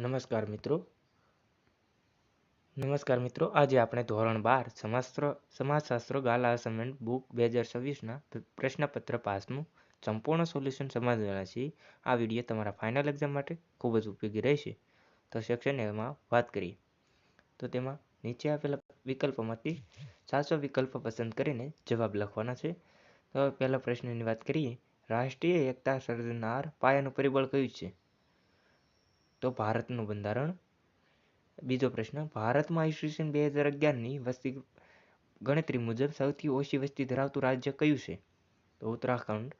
નમસ્કાર મિત્રો. નમસ્કાર મિત્રો, આજે આપણે ધોરણ બાર સમાસ્ત્ર, સમાજશાસ્ત્ર, ગાલા, અસાઇનમેન્ટ, બુક બે હજાર છવ્વીસના પ્રશ્નપત્ર પાસનું સંપૂર્ણ સોલ્યુશન સમજવાના છીએ. આ વીડિયો તમારા ફાઇનલ એક્ઝામ માટે ખૂબ જ ઉપયોગી રહેશે. તો સેક્શન એમાં વાત કરીએ. તો તેમાં નીચે આપેલા વિકલ્પોમાંથી સાચો વિકલ્પ પસંદ કરીને જવાબ લખવાના છે. તો પહેલા પ્રશ્નની વાત કરીએ. રાષ્ટ્રીય એકતા સર્જનાર પાયાનું પરિબળ કયું છે? તો ભારતનું બંધારણ? બીજો પ્રશ્ન, ભારતમાં ઈસવીસન બે હજાર અગિયારની વસ્તી ગણતરી મુજબ સૌથી ઓછી વસ્તી ધરાવતું રાજ્ય કયું છે? તો ઉત્તરાખંડ.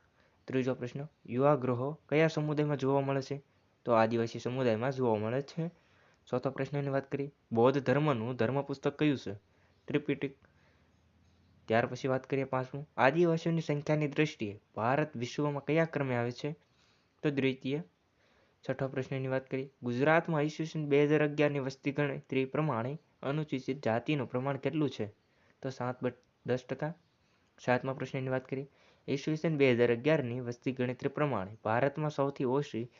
ત્રીજો પ્રશ્ન, યુવા ગ્રહો કયા સમુદાયમાં જોવા મળે છે? તો આદિવાસી સમુદાયમાં જોવા મળે છે. ચોથો પ્રશ્નની વાત કરીએ, બૌદ્ધ ધર્મનું ધર્મ પુસ્તક કયું છે? ત્રિપિટિક. ત્યાર પછી વાત કરીએ પાંચમું, આદિવાસીઓની સંખ્યાની દ્રષ્ટિએ ભારત વિશ્વમાં કયા ક્રમે આવે છે? તો દ્વિતીય છઠ્ઠો પ્રશ્નની વાત કરીએ. ગુજરાતમાં ઈસવીસન બે હજાર અગિયારની વસ્તી ગણતરી પ્રમાણે અનુસૂચિત જાતિનું પ્રમાણ કેટલું છે? તો સાત દસ ટકા. સાતમા પ્રશ્નની વાત કરીએ. ઈસવીસન બે હજાર અગિયારની વસ્તી ગણતરી પ્રમાણે ભારતમાં સૌથી ઓછી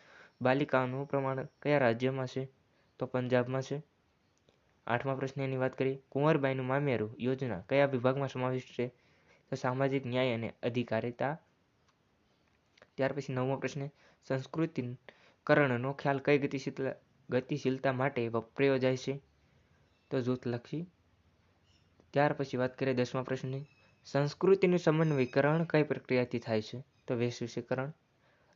બાલિકાઓનું પ્રમાણ કયા રાજ્યમાં છે? તો પંજાબમાં છે. આઠમા પ્રશ્નની વાત કરીએ. કુંવરબાઈનું મામેરું યોજના કયા વિભાગમાં સમાવિષ્ટ છે? તો સામાજિક ન્યાય અને અધિકારિતા. ત્યાર પછી નવમો પ્રશ્ન. સંસ્કૃતિકરણનો ખ્યાલ કઈ ગતિશીલતા ગતિશીલતા માટે વપરાયો જાય છે? તો જૂથલક્ષી ત્યાર પછી વાત કરીએ દસમા પ્રશ્નની. સંસ્કૃતિનું સમન્વયકરણ કઈ પ્રક્રિયાથી થાય છે? તો વૈશ્વિકરણ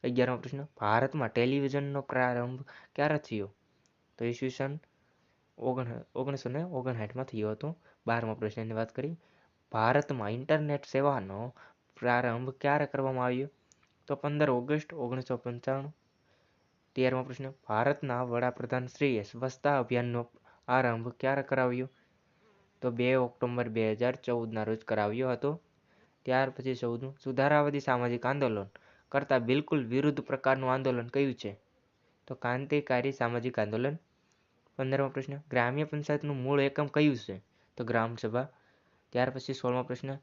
અગિયારમો પ્રશ્ન, ભારતમાં ટેલિવિઝનનો પ્રારંભ ક્યારે થયો? તો ઈસવીસન ઓગણ, ઓગણીસો ને ઓગણસાઠમાં થયો હતો. બારમા પ્રશ્નની વાત કરી ભારતમાં ઇન્ટરનેટ સેવાનો પ્રારંભ ક્યારે કરવામાં આવ્યો? તો પંદર ઓગસ્ટ ઓગણીસો પંચાણું. તેરમો પ્રશ્ન. ભારતના વડાપ્રધાન શ્રીએ સ્વચ્છતા અભિયાનનો આરંભ ક્યારે કરાવ્યો? તો બે ઓક્ટોબર બે હજાર ચૌદના રોજ કરાવ્યો હતો. ત્યાર પછી ચૌદમું, સુધારાવાદી સામાજિક આંદોલન કરતાં બિલકુલ વિરુદ્ધ પ્રકારનું આંદોલન કયું છે? તો ક્રાંતિકારી સામાજિક આંદોલન. પંદરમો પ્રશ્ન, ગ્રામ્ય પંચાયતનું મૂળ એકમ કયું છે? તો ગ્રામસભા. ત્યાર પછી સોળમો પ્રશ્ન,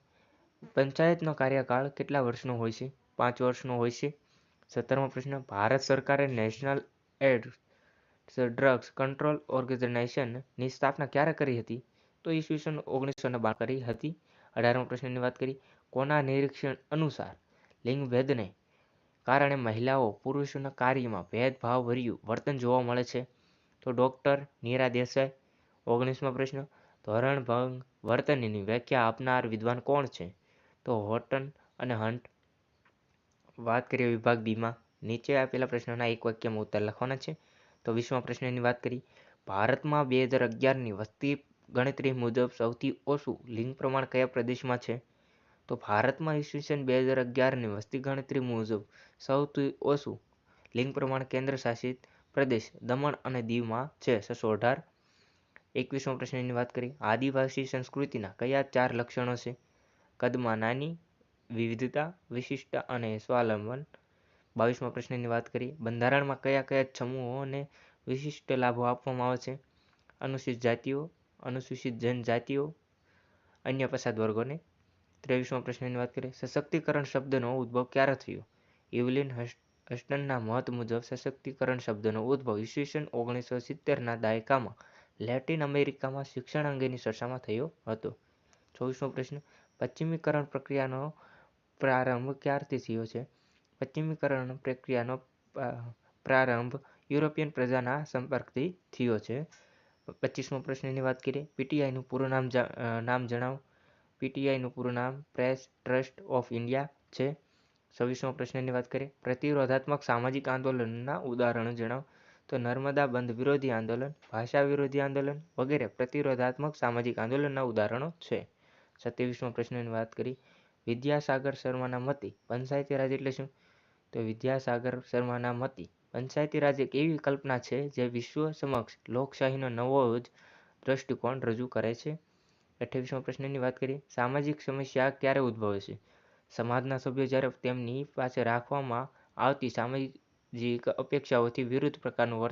પંચાયતનો કાર્યકાળ કેટલા વર્ષનો હોય છે? પાંચ વર્ષનો હોય છે? સત્તરમો પ્રશ્ન, ભારત સરકારે નેશનલ એડ ડ્રગ્સ કંટ્રોલ ઓર્ગેનાઇઝેશનની સ્થાપના ક્યારે કરી હતી? તો ઈસવીસન ઓગણીસો ને બાર કરી હતી. અઢારમો પ્રશ્નની વાત કરી કોના નિરીક્ષણ અનુસાર લિંગભેદને કારણે મહિલાઓ પુરુષોના કાર્યમાં ભેદભાવ ભર્યું વર્તન જોવા મળે છે? તો ડોક્ટર નીરા દેસાઈ, ઓગણીસમો પ્રશ્ન, ધોરણ ભંગ વર્તનની વ્યાખ્યા આપનાર વિદ્વાન કોણ છે? તો હોટન અને હન્ટ વાત કરીએ વિભાગ બીમાં નીચે આપેલા પ્રશ્નોના એક વાક્યમાં ઉત્તર લખવાના છે. તો વીસમા પ્રશ્નની વાત કરી ભારતમાં બે હજાર અગિયારની વસ્તી ગણતરી મુજબ સૌથી ઓછું લિંગ પ્રમાણ કયા પ્રદેશમાં છે? તો ભારતમાં ઈસવીસન બે હજાર અગિયારની વસ્તી ગણતરી મુજબ સૌથી ઓછું લિંગ પ્રમાણ કેન્દ્ર શાસિત પ્રદેશ દમણ અને દીવમાં છે. છસો અઢાર. એકવીસમો પ્રશ્નની વાત કરી આદિવાસી સંસ્કૃતિના કયા ચાર લક્ષણો છે? કદમાં નાની વિવિધતા, વિશિષ્ટ અને સ્વાવલંબન. બાવીસમા પ્રશ્નની વાત કરીએ, બંધારણમાં કયા કયા સમૂહોને વિશિષ્ટ લાભો આપવામાં આવે છે? અનુસૂચિત જાતિઓ, અનુસૂચિત જનજાતિઓ, અન્ય પછાત વર્ગોને. ત્રેવીસમા પ્રશ્નની વાત કરીએ, સશક્તિકરણ શબ્દનો ઉદ્ભવ ક્યારે થયો? ઇવલિન હસ્ટનના મત મુજબ સશક્તિકરણ શબ્દનો ઉદ્ભવ ઈસવીસન ઓગણીસો સિત્તેરના દાયકામાં લેટિન અમેરિકામાં શિક્ષણ અંગેની ચર્ચામાં થયો હતો. ચોવીસમો પ્રશ્ન, પશ્ચિમીકરણ પ્રક્રિયાનો પ્રારંભ ક્યારથી થયો છે? પશ્ચિમીકરણ પ્રક્રિયાનો પ્રારંભ યુરોપિયન પ્રજાના સંપર્કથી થયો છે. પચીસમો પ્રશ્નની વાત કરીએ. પીટીઆઈનું પૂરું નામ નામ જણાવો. પીટીઆઈનું પૂરું નામ પ્રેસ ટ્રસ્ટ ઓફ ઇન્ડિયા છે. છવ્વીસમો પ્રશ્નની વાત કરીએ. પ્રતિરોધાત્મક સામાજિક આંદોલનના ઉદાહરણો જણાવો. તો નર્મદા બંધ વિરોધી આંદોલન, ભાષા વિરોધી આંદોલન વગેરે પ્રતિરોધાત્મક સામાજિક આંદોલનના ઉદાહરણો છે. સત્યાવીસમો પ્રશ્નની વાત કરી વિદ્યાસાગર શર્માના મતે પંચાયતી રાજ એટલે શું? તો વિદ્યાસાગર શર્માના મતે પંચાયતી રાજ એક એવી કલ્પના છે જે વિશ્વ સમક્ષ લોકશાહીનો નવો જ દ્રષ્ટિકોણ રજૂ કરે છે. અઠ્યાવીસમો પ્રશ્નની વાત કરીએ, સામાજિક સમસ્યા ક્યારે ઉદ્ભવે છે? સમાજના સભ્યો જ્યારે તેમની પાસે રાખવામાં આવતી સામાજિક અપેક્ષાઓથી વિરુદ્ધ પ્રકારનું વર્તન